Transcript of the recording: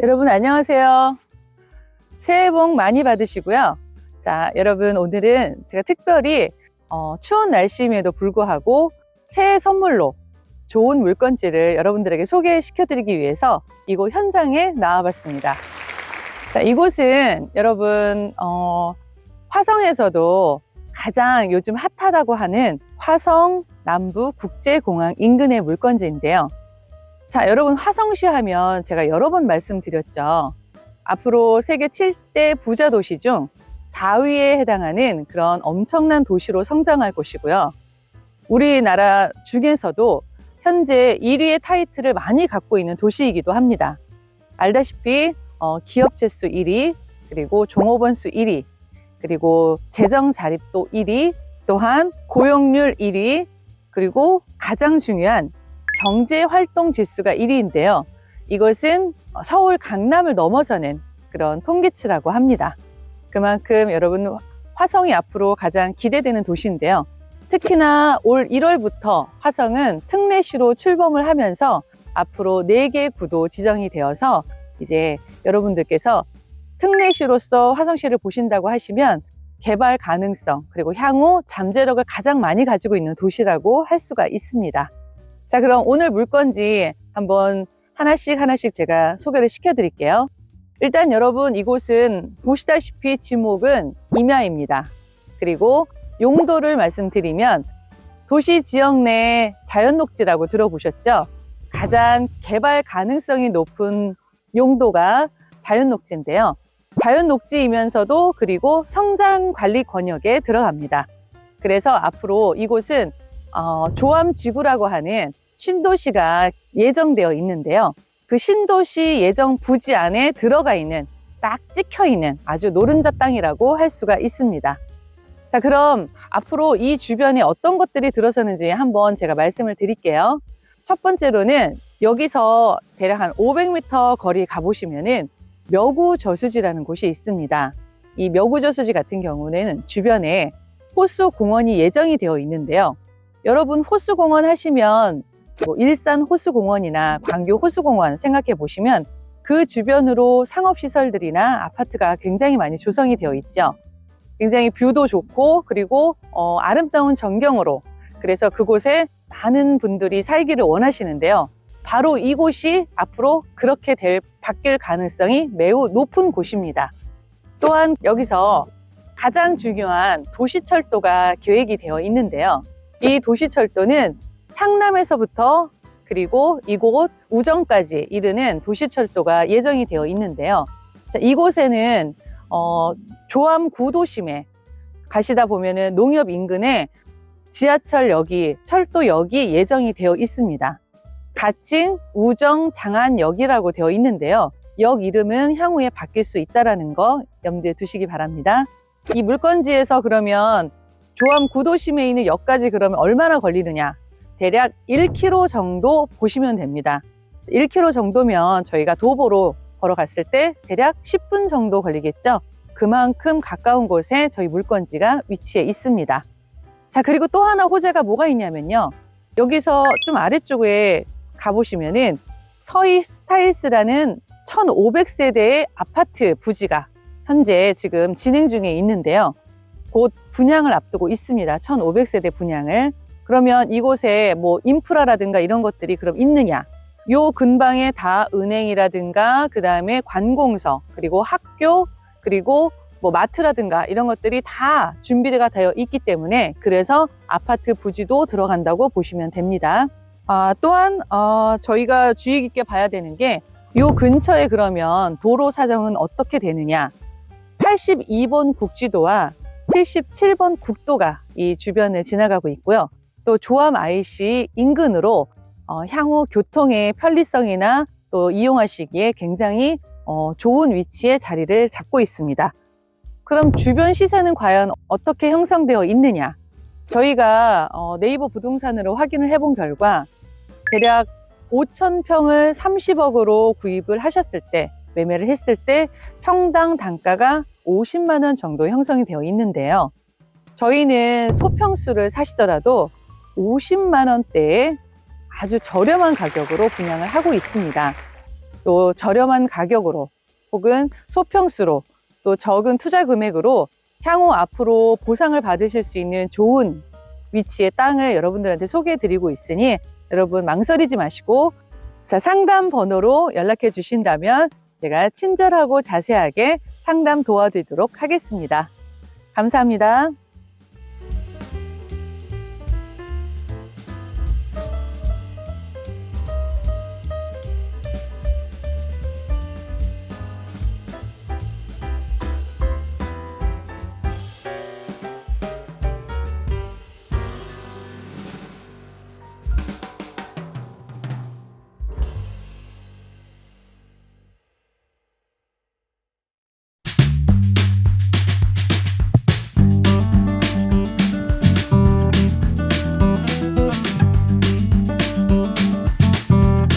여러분 안녕하세요. 새해 복 많이 받으시고요. 자, 여러분 오늘은 제가 특별히 어, 추운 날씨임에도 불구하고 새해 선물로 좋은 물건지를 여러분들에게 소개시켜 드리기 위해서 이곳 현장에 나와봤습니다. 자, 이곳은 여러분 어, 화성에서도 가장 요즘 핫하다고 하는 화성 남부 국제공항 인근의 물건지인데요. 자, 여러분 화성시 하면 제가 여러 번 말씀드렸죠. 앞으로 세계 7대 부자 도시 중 4위에 해당하는 그런 엄청난 도시로 성장할 곳이고요. 우리나라 중에서도 현재 1위의 타이틀을 많이 갖고 있는 도시이기도 합니다. 알다시피 어, 기업 재수 1위, 그리고 종업원 수 1위, 그리고 재정 자립도 1위, 또한 고용률 1위, 그리고 가장 중요한 경제 활동 지수가 1위인데요. 이것은 서울 강남을 넘어서는 그런 통계치라고 합니다. 그만큼 여러분 화성이 앞으로 가장 기대되는 도시인데요. 특히나 올 1월부터 화성은 특례시로 출범을 하면서 앞으로 4개 구도 지정이 되어서 이제 여러분들께서 특례시로서 화성시를 보신다고 하시면 개발 가능성 그리고 향후 잠재력을 가장 많이 가지고 있는 도시라고 할 수가 있습니다. 자, 그럼 오늘 물건지 한번 하나씩 하나씩 제가 소개를 시켜 드릴게요. 일단 여러분 이곳은 보시다시피 지목은 임야입니다. 그리고 용도를 말씀드리면 도시 지역 내 자연 녹지라고 들어보셨죠? 가장 개발 가능성이 높은 용도가 자연 녹지인데요. 자연 녹지이면서도 그리고 성장 관리 권역에 들어갑니다. 그래서 앞으로 이곳은 어, 조암 지구라고 하는 신도시가 예정되어 있는데요. 그 신도시 예정 부지 안에 들어가 있는 딱 찍혀 있는 아주 노른자 땅이라고 할 수가 있습니다. 자, 그럼 앞으로 이 주변에 어떤 것들이 들어서는지 한번 제가 말씀을 드릴게요. 첫 번째로는 여기서 대략 한 500m 거리 가보시면은 묘구 저수지라는 곳이 있습니다. 이 묘구 저수지 같은 경우는 주변에 호수 공원이 예정이 되어 있는데요. 여러분 호수 공원 하시면 뭐 일산 호수공원이나 광교 호수공원 생각해 보시면 그 주변으로 상업시설들이나 아파트가 굉장히 많이 조성이 되어 있죠. 굉장히 뷰도 좋고 그리고 어, 아름다운 전경으로 그래서 그곳에 많은 분들이 살기를 원하시는데요. 바로 이곳이 앞으로 그렇게 될 바뀔 가능성이 매우 높은 곳입니다. 또한 여기서 가장 중요한 도시철도가 계획이 되어 있는데요. 이 도시철도는 향남에서부터 그리고 이곳 우정까지 이르는 도시철도가 예정이 되어 있는데요. 자, 이곳에는 어, 조암 구도심에 가시다 보면은 농협 인근에 지하철역이 철도역이 예정이 되어 있습니다. 가칭 우정 장안역이라고 되어 있는데요. 역 이름은 향후에 바뀔 수 있다라는 거 염두에 두시기 바랍니다. 이 물건지에서 그러면 조암 구도심에 있는 역까지 그러면 얼마나 걸리느냐? 대략 1km 정도 보시면 됩니다. 1km 정도면 저희가 도보로 걸어갔을 때 대략 10분 정도 걸리겠죠. 그만큼 가까운 곳에 저희 물건지가 위치해 있습니다. 자, 그리고 또 하나 호재가 뭐가 있냐면요. 여기서 좀 아래쪽에 가보시면은 서희 스타일스라는 1,500세대의 아파트 부지가 현재 지금 진행 중에 있는데요. 곧 분양을 앞두고 있습니다. 1,500세대 분양을. 그러면 이곳에 뭐 인프라라든가 이런 것들이 그럼 있느냐? 요 근방에 다 은행이라든가 그 다음에 관공서 그리고 학교 그리고 뭐 마트라든가 이런 것들이 다 준비가 되어 있기 때문에 그래서 아파트 부지도 들어간다고 보시면 됩니다. 아, 또한 어, 저희가 주의 깊게 봐야 되는 게 요 근처에 그러면 도로 사정은 어떻게 되느냐? 82번 국지도와 77번 국도가 이 주변을 지나가고 있고요. 또 조암 IC 인근으로 어, 향후 교통의 편리성이나 또 이용하시기에 굉장히 어, 좋은 위치에 자리를 잡고 있습니다. 그럼 주변 시세는 과연 어떻게 형성되어 있느냐? 저희가 어, 네이버 부동산으로 확인을 해본 결과 대략 5천 평을 30억으로 구입을 하셨을 때 매매를 했을 때 평당 단가가 50만 원 정도 형성이 되어 있는데요. 저희는 소평수를 사시더라도 50만 원대에 아주 저렴한 가격으로 분양을 하고 있습니다. 또 저렴한 가격으로 혹은 소평수로 또 적은 투자 금액으로 향후 앞으로 보상을 받으실 수 있는 좋은 위치의 땅을 여러분들한테 소개해 드리고 있으니 여러분 망설이지 마시고 자, 상담 번호로 연락해 주신다면 제가 친절하고 자세하게 상담 도와드리도록 하겠습니다. 감사합니다.